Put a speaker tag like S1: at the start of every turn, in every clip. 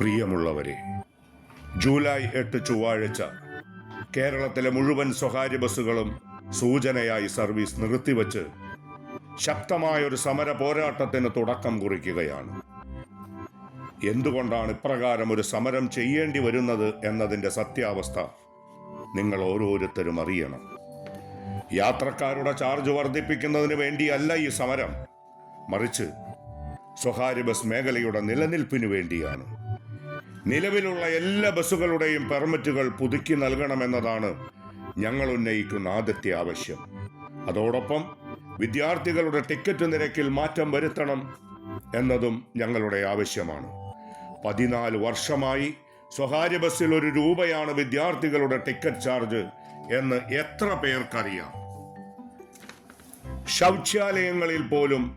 S1: പ്രിയമുള്ളവരെ ജൂലൈ എട്ട് ചൊവ്വാഴ്ച കേരളത്തിലെ മുഴുവൻ സ്വകാര്യ ബസ്സുകളും സൂചനയായി സർവീസ് നിർത്തിവച്ച് ശക്തമായ ഒരു സമര പോരാട്ടത്തിന് തുടക്കം കുറിക്കുകയാണ്. എന്തുകൊണ്ടാണ് ഇപ്രകാരം ഒരു സമരം ചെയ്യേണ്ടി വരുന്നത് എന്നതിന്റെ സത്യാവസ്ഥ നിങ്ങൾ ഓരോരുത്തരും അറിയണം. യാത്രക്കാരുടെ ചാർജ് വർദ്ധിപ്പിക്കുന്നതിന് വേണ്ടിയല്ല ഈ സമരം. മറിച്ച് സ്വകാര്യ ബസ് മേഖലയുടെ നിലനിൽപ്പിനു വേണ്ടിയാണ്. നിലവിലുള്ള എല്ലാ ബസ്സുകളുടെയും പെർമിറ്റുകൾ പുതുക്കി നൽകണമെന്നതാണ് ഞങ്ങൾ ഉന്നയിക്കുന്ന ആദ്യത്തെ ആവശ്യം. അതോടൊപ്പം വിദ്യാർത്ഥികളുടെ ടിക്കറ്റ് നിരക്കിൽ മാറ്റം വരുത്തണം എന്നതും ഞങ്ങളുടെ ആവശ്യമാണ്. പതിനാല് വർഷമായി സ്വകാര്യ ബസ്സിൽ ഒരു രൂപയാണ് വിദ്യാർത്ഥികളുടെ ടിക്കറ്റ് ചാർജ് എന്ന് എത്ര പേർക്കറിയാം? ശൗചാലയങ്ങളിൽ പോലും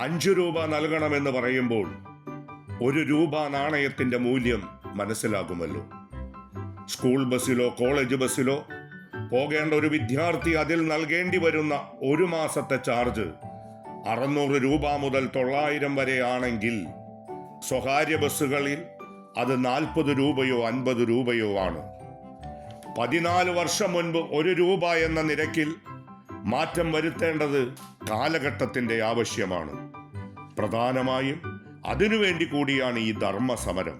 S1: അഞ്ചു രൂപ നൽകണമെന്ന് പറയുമ്പോൾ ഒരു രൂപ നാണയത്തിന്റെ മൂല്യം മനസ്സിലാകുമല്ലോ. സ്കൂൾ ബസ്സിലോ കോളേജ് ബസ്സിലോ പോകേണ്ട ഒരു വിദ്യാർത്ഥി അതിൽ നൽകേണ്ടി വരുന്ന ഒരു മാസത്തെ ചാർജ് അറുന്നൂറ് രൂപ മുതൽ തൊള്ളായിരം വരെ ആണെങ്കിൽ സ്വകാര്യ ബസ്സുകളിൽ അത് നാൽപ്പത് രൂപയോ അൻപത് രൂപയോ ആണ്. പതിനാല് വർഷം മുൻപ് ഒരു രൂപ എന്ന നിരക്കിൽ മാറ്റം വരുത്തേണ്ടത് കാലഘട്ടത്തിന്റെ ആവശ്യമാണ്. പ്രധാനമായും അതിനുവേണ്ടി കൂടിയാണ് ഈ ധർമ്മസമരം.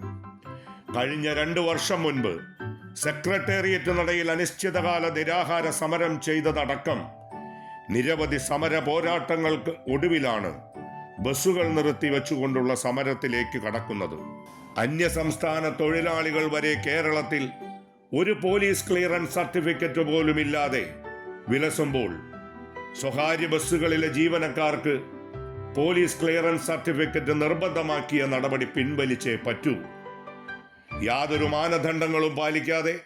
S1: കഴിഞ്ഞ രണ്ട് വർഷം മുൻപ് സെക്രട്ടേറിയറ്റ് നടയിൽ അനിശ്ചിതകാല നിരാഹാര സമരം ചെയ്തതടക്കം നിരവധി സമര പോരാട്ടങ്ങൾക്ക് ഒടുവിലാണ് ബസ്സുകൾ നിർത്തി വെച്ചുകൊണ്ടുള്ള സമരത്തിലേക്ക് കടക്കുന്നത്. അന്യസംസ്ഥാന തൊഴിലാളികൾ വരെ കേരളത്തിൽ ഒരു പോലീസ് ക്ലിയറൻസ് സർട്ടിഫിക്കറ്റ് പോലും ഇല്ലാതെ വിലസുമ്പോൾ സ്വകാര്യ ബസ്സുകളിലെ ജീവനക്കാർക്ക് പോലീസ് ക്ലിയറൻസ് സർട്ടിഫിക്കറ്റ് നിർബന്ധമാക്കിയ നടപടി പിൻവലിച്ചേ പറ്റൂ. യാതൊരു മാനദണ്ഡങ്ങളും പാലിക്കാതെ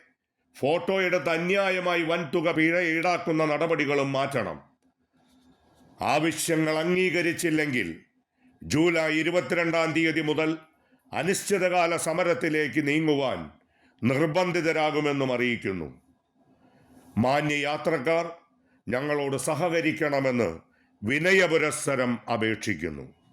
S1: ഫോട്ടോ എടുത്ത് അന്യായമായി വൻതുക പിഴ ഈടാക്കുന്ന നടപടികളും മാറ്റണം. ആവശ്യങ്ങൾ അംഗീകരിച്ചില്ലെങ്കിൽ ജൂലൈ ഇരുപത്തിരണ്ടാം തീയതി മുതൽ അനിശ്ചിതകാല സമരത്തിലേക്ക് നീങ്ങുവാൻ നിർബന്ധിതരാകുമെന്നും അറിയിക്കുന്നു. മാന്യ യാത്രക്കാർ ഞങ്ങളോട് സഹകരിക്കണമെന്ന് വിനയപുരസ്സരം അപേക്ഷിക്കുന്നു.